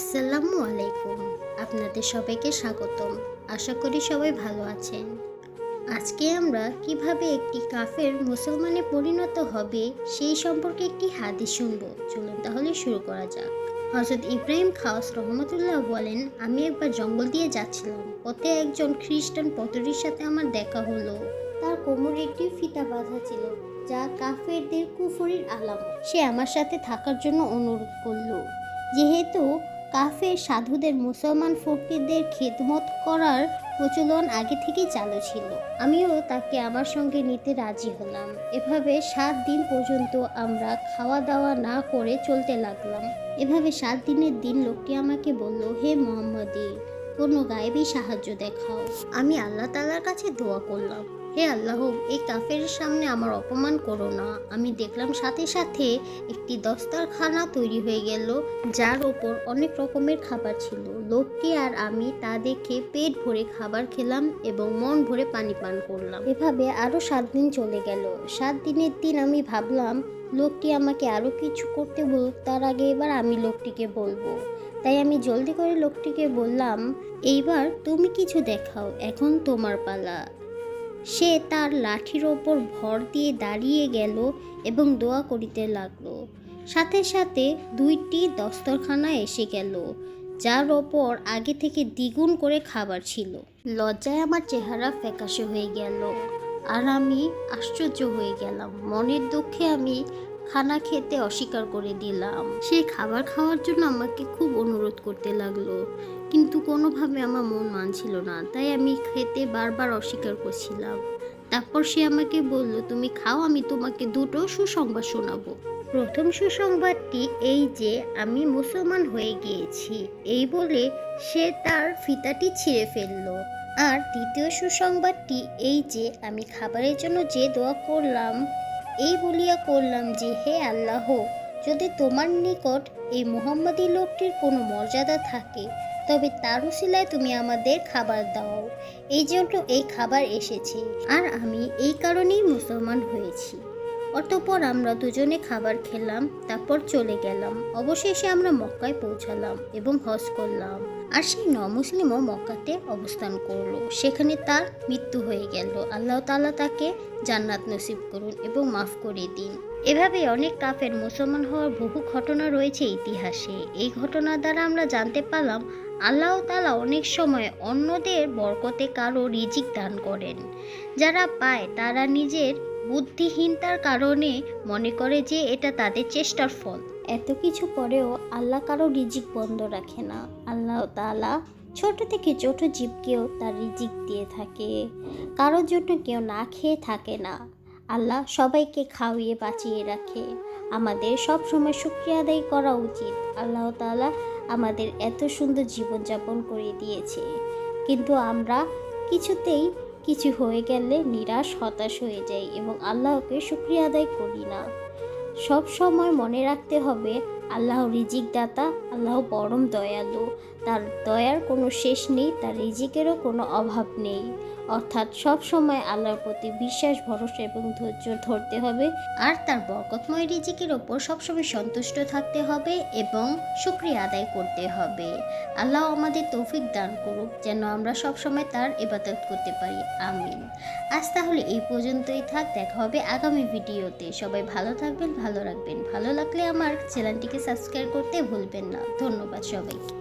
আসসালামু আলাইকুম। আপনাদের সবাইকে স্বাগতম। আশা করি সবাই ভালো আছেন। আজকে আমরা কীভাবে একটি কাফের মুসলমানে পরিণত হবে সেই সম্পর্কে একটি হাদিস শুনব। চলুন তাহলে শুরু করা যাক। হজরত ইব্রাহিম খাওয়াস রহমতুল্লাহ বলেন, আমি একবার জঙ্গল দিয়ে যাচ্ছিলাম। পথে একজন খ্রিস্টান পতরির সাথে আমার দেখা হলো। তার কোমরে একটি ফিতা বাঁধা ছিল, যা কাফেরদের কুফরির আলাম সে আমার সাথে থাকার জন্য অনুরোধ করল। যেহেতু কাফের সাধুদের মুসলমান ফকিরদের খেদমত করার প্রচলন আগে থেকেই চালু ছিল। আমিও তাকে আমার সঙ্গে নিতে রাজি হলাম। এভাবে সাত দিন পর্যন্ত আমরা খাওয়া দাওয়া না করে চলতে লাগলাম। এভাবে সাত দিনের দিন লোকটি আমাকে বলল, হে মোহাম্মদী, কোনো গায়েবী সাহায্য দেখাও। আমি আল্লাহ তালার কাছে দোয়া করলাম। হে আল্লাহ, এই কাফের সামনে আমার অপমান করো না। আমি দেখলাম সাথে সাথে একটি দস্তারখানা তৈরি হয়ে গেল, যার ওপর অনেক রকমের খাবার ছিল। লোকটি আর আমি তা দেখে পেট ভরে খাবার খেলাম এবং মন ভরে পানি পান করলাম। এভাবে আরও সাত দিন চলে গেল। সাত দিনের দিন আমি ভাবলাম, লোকটি আমাকে আরও কিছু করতে বলুক, তার আগে এবার আমি লোকটিকে বলব। তাই আমি জলদি করে লোকটিকে বললাম, এইবার তুমি কিছু দেখাও, এখন তোমার পালা। সে তার লাঠির ওপর ভর দিয়ে দাঁড়িয়ে গেল এবং দোয়া করিতে লাগল। সাথে সাথে দুইটি দস্তরখানা এসে গেল, যার ওপর আগে থেকে দ্বিগুণ করে খাবার ছিল। লজ্জায় আমার চেহারা ফ্যাকাশে হয়ে গেল আর আমি আশ্চর্য হয়ে গেলাম। মনের দুঃখে আমি খানা খেতে অস্বীকার করে দিলাম। সে খাবার খাওয়ার জন্য আমাকে খুব অনুরোধ করতে লাগল। কিন্তু কোনোভাবে আমার মন মানছিল না, তাই আমি খেতে বারবার অস্বীকার করছিলাম। তারপর সে আমাকে বলল, তুমি খাও, আমি তোমাকে দুটো সুসংবাদ শোনাবো। প্রথম সুসংবাদটি এই যে, আমি মুসলমান হয়ে গিয়েছি। এই বলে সে তার ফিতাটি ছিঁড়ে ফেলল। আর দ্বিতীয় সুসংবাদটি এই যে, আমি খাবারের জন্য যে দোয়া করলাম এই বলিয়া করলাম যে, হে আল্লাহ, যদি তোমার নিকট এই মোহাম্মদী লোকটির কোনো মর্যাদা থাকে, তবে তার উসিলায় তুমি আমাদের খাবার দাও। এই জন্য এই খাবার এসেছে, আর আমি এই কারণেই মুসলমান হয়েছি। অতঃপর আমরা দুজনে খাবার খেলাম, তারপর চলে গেলাম। অবশেষে আমরা মক্কায় পৌঁছালাম এবং হজ করলাম। আর সেই নমুসলিমও মক্কাতে অবস্থান করল। সেখানে তার মৃত্যু হয়ে গেল। আল্লাহ তাআলা তাকে জান্নাত নসিব করুন এবং মাফ করে দিন। এভাবে অনেক কাফের মুসলমান হওয়ার বহু ঘটনা রয়েছে ইতিহাসে। এই ঘটনা দ্বারা আমরা জানতে পারলাম, আল্লাহ তালা অনেক সময় অন্যদের বরকতে কারও রিজিক দান করেন। যারা পায়, তারা নিজের বুদ্ধিহীনতার কারণে মনে করে যে এটা তাদের চেষ্টার ফল। এত কিছু পরেও আল্লাহ কারও রিজিক বন্ধ রাখে না। আল্লাহ তালা ছোট থেকে ছোট জীবকেও তার রিজিক দিয়ে থাকে। কারোর জন্য কেউ না খেয়ে থাকে না। আল্লাহ সবাইকে খাওয়িয়ে বাঁচিয়ে রাখে। আমাদের সব সময় শুক্রিয়া আদায় করা উচিত। আল্লাহ তাআলা আমাদের এত সুন্দর জীবনযাপন করে দিয়েছে। কিন্তু আমরা কিছুতেই কিছু হয়ে গেলে নিরাশ, হতাশ হয়ে যাই এবং আল্লাহকে শুক্রিয়া আদায় করি না। সব সময় মনে রাখতে হবে, আল্লাহ রিজিক দাতা আল্লাহ পরম দয়ালু। তার দয়ার কোনো শেষ নেই, তার রিজিকেরও কোনো অভাব নেই। অর্থাৎ সব সময় আল্লাহর প্রতি বিশ্বাস, ভরসা এবং ধৈর্য ধরতে হবে। আর তার বরকতময় রিজিকের ওপর সবসময় সন্তুষ্ট থাকতে হবে এবং শুক্রিয়া আদায় করতে হবে। আল্লাহ আমাদের তৌফিক দান করুক, যেন আমরা সবসময় তার ইবাদত করতে পারি। আমিন। আজ তাহলে এই পর্যন্তই থাক, দেখা হবে আগামী ভিডিওতে। সবাই ভালো থাকবেন, ভালো রাখবেন। ভালো লাগলে আমার চ্যানেলটিকে সাবস্ক্রাইব করতে ভুলবেন না। ধন্যবাদ সবাইকে।